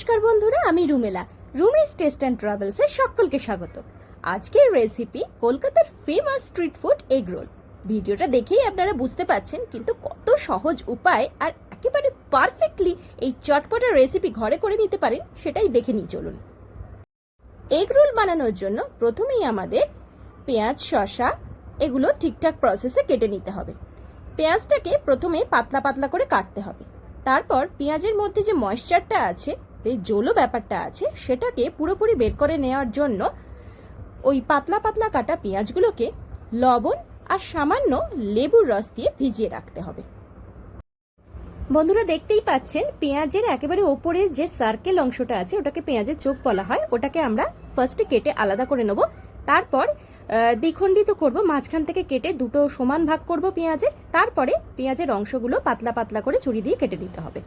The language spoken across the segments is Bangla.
নমস্কার বন্ধুরা, আমি রুমেলা। রুমিস টেস্ট অ্যান্ড ট্রাভেলসের সকলকে স্বাগত। আজকের রেসিপি কলকাতার famous street food egg roll ভিডিওটা দেখেই আপনারা বুঝতে পারছেন কিন্তু কত সহজ উপায় আর একেবারে পারফেক্টলি এই চটপটা রেসিপি ঘরে করে নিতে পারেন, সেটাই দেখে নিয়ে চলুন। এগ রোল বানানোর জন্য প্রথমেই আমাদের পেঁয়াজ, শসা, এগুলো ঠিকঠাক প্রসেসে কেটে নিতে হবে। পেঁয়াজটাকে প্রথমে পাতলা পাতলা করে কাটতে হবে। তারপর পেঁয়াজের মধ্যে যে ময়েশ্চারটা আছে এই জলো ব্যাপারটা আছে, সেটাকে পুরোপুরি বের করে নেওয়ার জন্য ওই পাতলা পাতলা কাটা পেঁয়াজগুলোকে লবণ আর সামান্য লেবুর রস দিয়ে ভিজিয়ে রাখতে হবে। বন্ধুরা দেখতেই পাচ্ছেন, পেঁয়াজের একেবারে ওপরে যে সার্কেল অংশটা আছে, ওটাকে পেঁয়াজের চোখ বলা হয়, ওটাকে আমরা ফার্স্টে কেটে আলাদা করে নেব। তারপর দ্বিখণ্ডিত করব, মাঝখান থেকে কেটে দুটো সমান ভাগ করব পেঁয়াজের, তারপরে পেঁয়াজের অংশগুলো পাতলা পাতলা করে ছুরি দিয়ে কেটে নিতে হবে।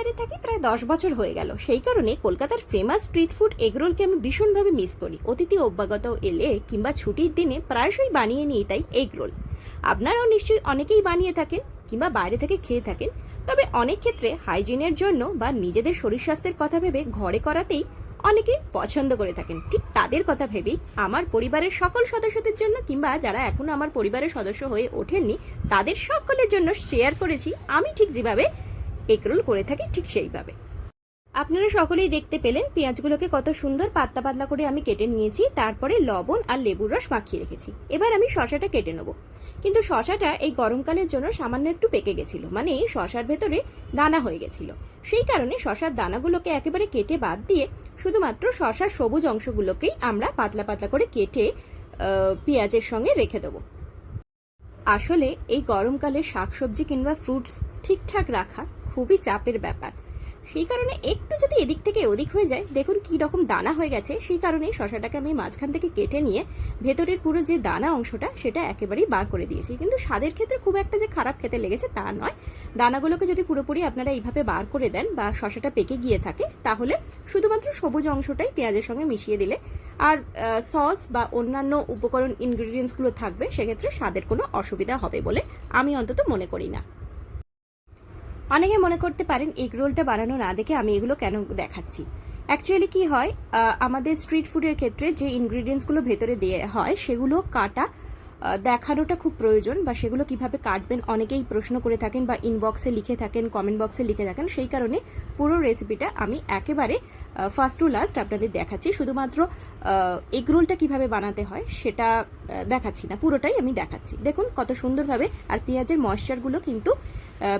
বাইরে থাকি প্রায় দশ বছর হয়ে গেল। সেই কারণে কলকাতার ফেমাস স্ট্রিট ফুড এগরোলকে আমি ভীষণভাবে মিস করি। অতিথি অভ্যাগত এলে কিংবা ছুটির দিনে প্রায়শই বানিয়ে নিই তাই এগরোল। আপনারাও নিশ্চয়ই অনেকেই বানিয়ে থাকেন কিংবা বাইরে থেকে খেয়ে থাকেন। তবে অনেক ক্ষেত্রে হাইজিনের জন্য বা নিজেদের শরীর স্বাস্থ্যের কথা ভেবে ঘরে করাতেই অনেকে পছন্দ করে থাকেন। ঠিক তাদের কথা ভেবেই আমার পরিবারের সকল সদস্যদের জন্য কিংবা যারা এখনও আমার পরিবারের সদস্য হয়ে ওঠেননি, তাদের সকলের জন্য শেয়ার করেছি। আমি ঠিক যেভাবে এগরোল করে থাকি ঠিক সেইভাবে। আপনারা সকলেই দেখতে পেলেন পেঁয়াজগুলোকে কত সুন্দর পাতলা পাতলা করে আমি কেটে নিয়েছি, তারপরে লবণ আর লেবুর রস মাখিয়ে রেখেছি। এবার আমি শশাটা কেটে নেব। কিন্তু শশাটা এই গরমকালের জন্য সামান্য একটু পেকে গেছিল মানে এই শশার ভেতরে দানা হয়ে গেছিল। সেই কারণে শশার দানাগুলোকে একেবারে কেটে বাদ দিয়ে শুধুমাত্র শশার সবুজ অংশগুলোকেই আমরা পাতলা পাতলা করে কেটে পেঁয়াজের সঙ্গে রেখে দেবো। আসলে এই গরমকালে শাকসবজি কিংবা ফ্রুটস ঠিকঠাক রাখা খুবই চাপের ব্যাপার। সেই কারণে একটু যদি এদিক থেকে ওদিক হয়ে যায়, দেখুন কী রকম দানা হয়ে গেছে। সেই কারণে শশাটাকে আমি মাঝখান থেকে কেটে নিয়ে ভেতরের পুরো যে দানা অংশটা, সেটা একেবারেই বার করে দিয়েছি। কিন্তু স্বাদের ক্ষেত্রে খুব একটা যে খারাপ খেতে লেগেছে তা নয়। দানাগুলোকে যদি পুরোপুরি আপনারা এইভাবে বার করে দেন বা শশাটা পেকে গিয়ে থাকে, তাহলে শুধুমাত্র সবুজ অংশটাই পেঁয়াজের সঙ্গে মিশিয়ে দিলে। আর সস বা অন্যান্য উপকরণ ইনগ্রিডিয়েন্টসগুলো থাকবে, সেক্ষেত্রে স্বাদের কোনো অসুবিধা হবে বলে আমি অন্তত মনে করি না। অনেকে মনে করতে পারেন এগ রোলটা বানানো না দেখে আমি এগুলো কেন দেখাচ্ছি। অ্যাকচুয়ালি কি হয় আমাদের স্ট্রিট ফুডের ক্ষেত্রে যে ইনগ্রিডিয়েন্টসগুলো ভেতরে দেওয়া হয়, সেগুলো কাটা দেখানোটা খুব প্রয়োজন বা সেগুলো কীভাবে কাটবেন অনেকেই প্রশ্ন করে থাকেন বা ইনবক্সে লিখে থাকেন কমেন্ট বক্সে লিখে থাকেন, সেই কারণে পুরো রেসিপিটা আমি একেবারে ফার্স্ট টু লাস্ট আপনাদের দেখাচ্ছি। শুধুমাত্র এগ রোলটা কীভাবে বানাতে হয় সেটা দেখাচ্ছি না, পুরোটাই আমি দেখাচ্ছি। দেখুন কত সুন্দরভাবে আর পেঁয়াজের ময়েশ্চারগুলো কিন্তু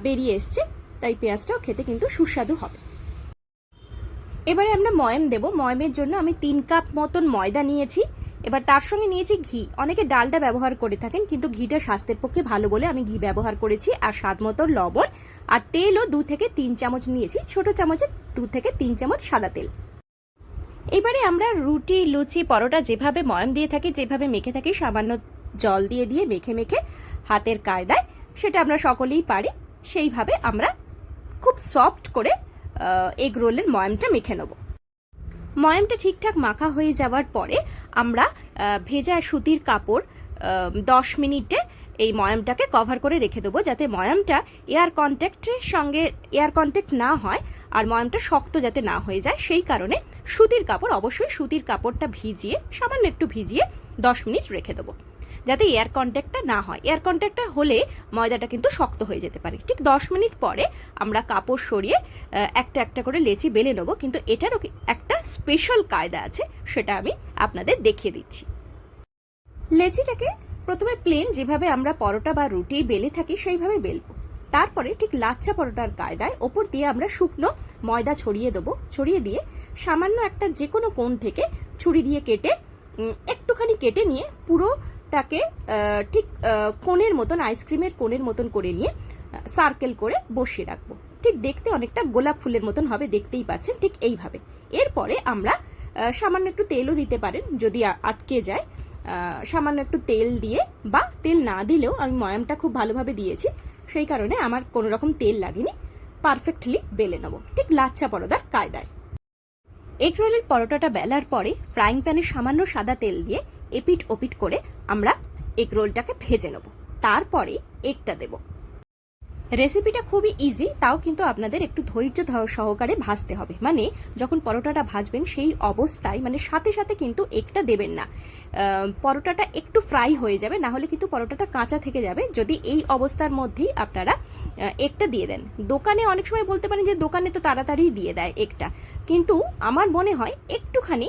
বেরিয়ে এসছে। তাই পেঁয়াজটাও খেতে কিন্তু সুস্বাদু হবে। এবারে আমরা ময়ম দেব। ময়মের জন্য আমি তিন কাপ মতন ময়দা নিয়েছি। এবার তার সঙ্গে নিয়েছি ঘি। অনেকে ডালটা ব্যবহার করে থাকেন, কিন্তু ঘিটা স্বাস্থ্যের পক্ষে ভালো বলে আমি ঘি ব্যবহার করেছি আর স্বাদ মতো লবণ আর তেলও দু থেকে তিন চামচ নিয়েছি। ছোট চামচে দু থেকে তিন চামচ সাদা তেল। এবারে আমরা রুটি, লুচি, পরোটা যেভাবে ময়ম দিয়ে থাকি, যেভাবে মেখে থাকি, সামান্য জল দিয়ে দিয়ে মেখে মেখে হাতের কায়দায়, সেটা আমরা সকলেই পারি। সেইভাবে আমরা খুব সফট করে এগ রোলের ময়ামটা মেখে নেব। ময়ামটা ঠিকঠাক মাখা হয়ে যাওয়ার পরে আমরা ভেজা সুতির কাপড় দশ মিনিটে এই ময়ামটাকে কভার করে রেখে দেবো যাতে ময়ামটা এয়ার কন্ট্যাক্টের সঙ্গে এয়ার কন্ট্যাক্ট না হয় আর ময়ামটা শক্ত যাতে না হয়ে যায়। সেই কারণে সুতির কাপড়, অবশ্যই সুতির কাপড়টা ভিজিয়ে, সামান্য একটু ভিজিয়ে দশ মিনিট রেখে দেবো। যাতে এয়ার কন্ট্যাক্টটা না হয়। এয়ার কন্ট্যাক্টটা হলে ময়দাটা কিন্তু শক্ত হয়ে যেতে পারে। ঠিক দশ মিনিট পরে আমরা কাপড় সরিয়ে একটা একটা করে লেচি বেলে নেব। কিন্তু এটারও একটা স্পেশাল কায়দা আছে, সেটা আমি আপনাদের দেখিয়ে দিচ্ছি। লেচিটাকে প্রথমে প্লেন যেভাবে আমরা পরোটা বা রুটি বেলে থাকি, সেইভাবে বেলবো। তারপরে ঠিক লাচ্চা পরোটার কায়দায় ওপর দিয়ে আমরা শুকনো ময়দা ছড়িয়ে দেবো। ছড়িয়ে দিয়ে সামান্য একটা যে কোনো কোণ থেকে ছুরি দিয়ে কেটে একটুখানি কেটে নিয়ে পুরোটাকে আহ, ঠিক কোণের মতন আইসক্রিমের কোণের মতন করে নিয়ে সার্কেল করে বসিয়ে রাখব। ঠিক দেখতে অনেকটা গোলাপ ফুলের মতন হবে দেখতেই পাচ্ছেন ঠিক এইভাবে। এরপরে আমরা সামান্য একটু তেলও দিতে পারেন যদি আটকে যায়। সামান্য একটু তেল দিয়ে বা তেল না দিলেও আমি ময়ামটা খুব ভালোভাবে দিয়েছি সেই কারণে আমার কোনো রকম তেল লাগেনি। পারফেক্টলি বেলে নেব। ঠিক লাচ্চা পরোদার কায়দায়। এগ রোলের পরোটাটা বেলার পরে ফ্রাইং প্যানে সামান্য সাদা তেল দিয়ে এপিট ওপিট করে আমরা এগ রোলটাকে ভেজে নেব। তারপরে এগটা দেব। রেসিপিটা খুবই ইজি তাও কিন্তু আপনাদের একটু ধৈর্য সহকারে ভাজতে হবে। মানে যখন পরোটাটা ভাজবেন সেই অবস্থায় মানে সাথে সাথে কিন্তু একটা দেবেন না। পরোটাটা একটু ফ্রাই হয়ে যাবে না হলে কিন্তু পরোটাটা কাঁচা থেকে যাবে। যদি এই অবস্থার মধ্যেই আপনারা একটা দিয়ে দেন। দোকানে অনেক সময় বলতে পারেন যে দোকানে তো তাড়াতাড়ি দিয়ে দেয় একটা কিন্তু আমার মনে হয় একটুখানি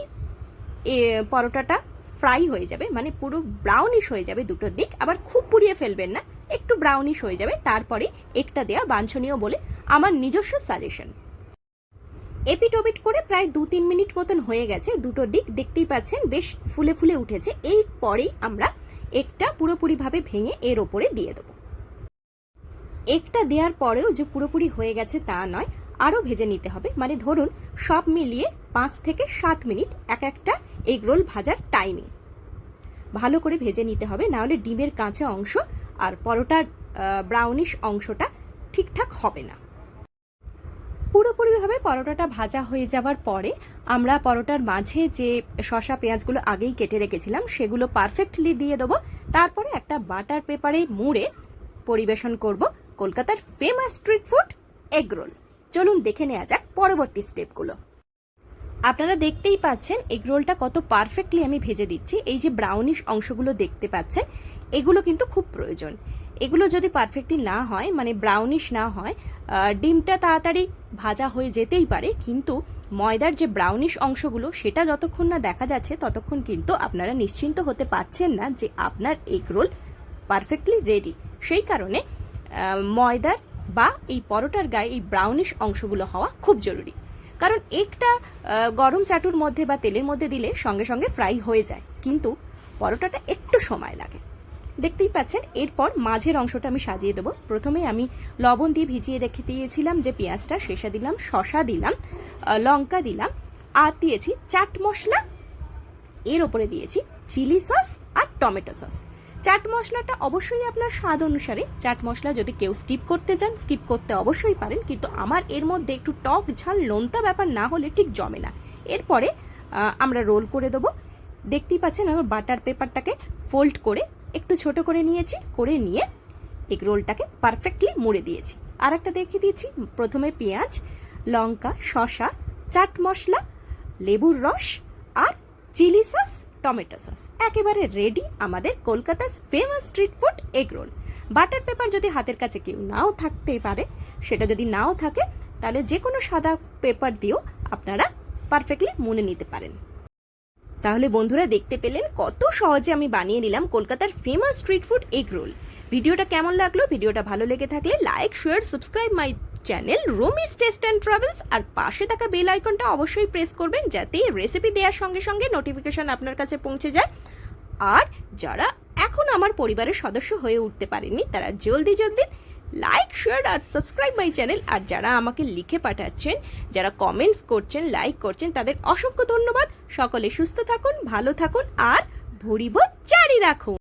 পরোটাটা ফ্রাই হয়ে যাবে মানে পুরো ব্রাউনিশ হয়ে যাবে দুটো দিক। আবার খুব পুড়িয়ে ফেলবেন না, একটু ব্রাউনিশ হয়ে যাবে। তারপরে একটা দেয়া বাঞ্ছনীয় বলে আমার নিজস্ব সাজেশন এপিটোপিট করে প্রায় দু তিন মিনিট মতন হয়ে গেছে দুটো ডিক দেখতেই পাচ্ছেন বেশ ফুলে ফুলে উঠেছে। এই পরেই আমরা একটা পুরোপুরিভাবে ভেঙে এর ওপরে দিয়ে দেবো। একটা দেওয়ার পরেও যে পুরোপুরি হয়ে গেছে তা নয়, আরও ভেজে নিতে হবে। মানে ধরুন, সব মিলিয়ে পাঁচ থেকে সাত মিনিট এক একটা এগ রোল ভাজার টাইমিং। ভালো করে ভেজে নিতে হবে নাহলে ডিমের কাঁচা অংশ আর পরোটার ব্রাউনিশ অংশটা ঠিকঠাক হবে না। পুরোপুরিভাবে পরোটাটা ভাজা হয়ে যাওয়ার পরে আমরা পরোটার মাঝে যে শসা, পেঁয়াজগুলো আগেই কেটে রেখেছিলাম, সেগুলো পারফেক্টলি দিয়ে দেবো। তারপরে একটা বাটার পেপারে মুড়ে পরিবেশন করব। কলকাতার ফেমাস স্ট্রিট ফুড এগরোল চলুন দেখে নেওয়া যাক পরবর্তী স্টেপগুলো আপনারা দেখতেই পাচ্ছেন এগ রোলটা কত পারফেক্টলি আমি ভেজে দিচ্ছি। এই যে ব্রাউনিশ অংশগুলো দেখতে পাচ্ছেন, এগুলো কিন্তু খুব প্রয়োজন। এগুলো যদি পারফেক্টলি না হয় মানে ব্রাউনিশ না হয় ডিমটা তাড়াতাড়ি ভাজা হয়ে যেতেই পারে, কিন্তু ময়দার যে ব্রাউনিশ অংশগুলো, সেটা যতক্ষণ না দেখা যাচ্ছে, ততক্ষণ কিন্তু আপনারা নিশ্চিন্ত হতে পারছেন না যে আপনার এগ রোল পারফেক্টলি রেডি সেই কারণে ময়দার বা এই পরোটার গায়ে এই ব্রাউনিশ অংশগুলো হওয়া খুব জরুরি। কারণ একটা গরম চাটুর মধ্যে বা তেলের মধ্যে দিলে সঙ্গে সঙ্গে ফ্রাই হয়ে যায়। কিন্তু পরোটাটা একটু সময় লাগে। দেখতেই পাচ্ছেন, এরপর মাঝের অংশটা আমি সাজিয়ে দেবো। প্রথমে আমি লবণ দিয়ে ভিজিয়ে রেখে দিয়েছিলাম যে পেঁয়াজটা, শেষা দিলাম শশা দিলাম লঙ্কা দিলাম, আর দিয়েছি চাট মশলা। এর ওপরে দিয়েছি চিলি সস আর টমেটো সস। চাট মশলাটা অবশ্যই আপনার স্বাদ অনুসারে। চাট মশলা যদি কেউ স্কিপ করতে চান স্কিপ করতে অবশ্যই পারেন, কিন্তু আমার এর মধ্যে একটু টক ঝাল নোনতা ব্যাপার না হলে ঠিক জমে না। এরপরে আমরা রোল করে দেবো। দেখতেই পাচ্ছেন আমার বাটার পেপারটাকে ফোল্ড করে একটু ছোট করে নিয়েছি, করে নিয়ে এগ রোলটাকে পারফেক্টলি মুড়ে দিয়েছি। আর একটা দেখিয়ে দিয়েছি প্রথমে পেঁয়াজ, লঙ্কা, শসা, চাট মশলা, লেবুর রস আর চিলি সস। Tomato sauce. একেবারে রেডি আমাদের কলকাতার famous street food egg roll butter paper যদি হাতের কাছে কেউ নাও থাকতে পারে, সেটা যদি নাও থাকে, তাহলে যে কোনো সাদা পেপার দিয়েও আপনারা পারফেক্টলি মনে নিতে পারেন। তাহলে বন্ধুরা দেখতে পেলেন কত সহজে আমি বানিয়ে নিলাম কলকাতার famous street food egg roll ভিডিওটা কেমন লাগল? ভিডিওটা ভালো লেগে থাকলে like share subscribe my channel Romis taste and travels, আর পাশে থাকা বেল আইকনটা অবশ্যই প্রেস করবেন যাতে রেসিপি দেওয়ার সঙ্গে সঙ্গে নোটিফিকেশন আপনার কাছে পৌঁছে যায়। আর যারা এখন আমার পরিবারের সদস্য হয়ে উঠতে পারেনি তারা জলদি জলদি লাইক, শেয়ার আর সাবস্ক্রাইব মাই চ্যানেল। আর যারা আমাকে লিখে পাঠাচ্ছেন, যারা কমেন্টস করছেন, লাইক করছেন, তাদের অসংখ্য ধন্যবাদ। সকলে সুস্থ থাকুন, ভালো থাকুন, আর ভরিব জারি রাখুন।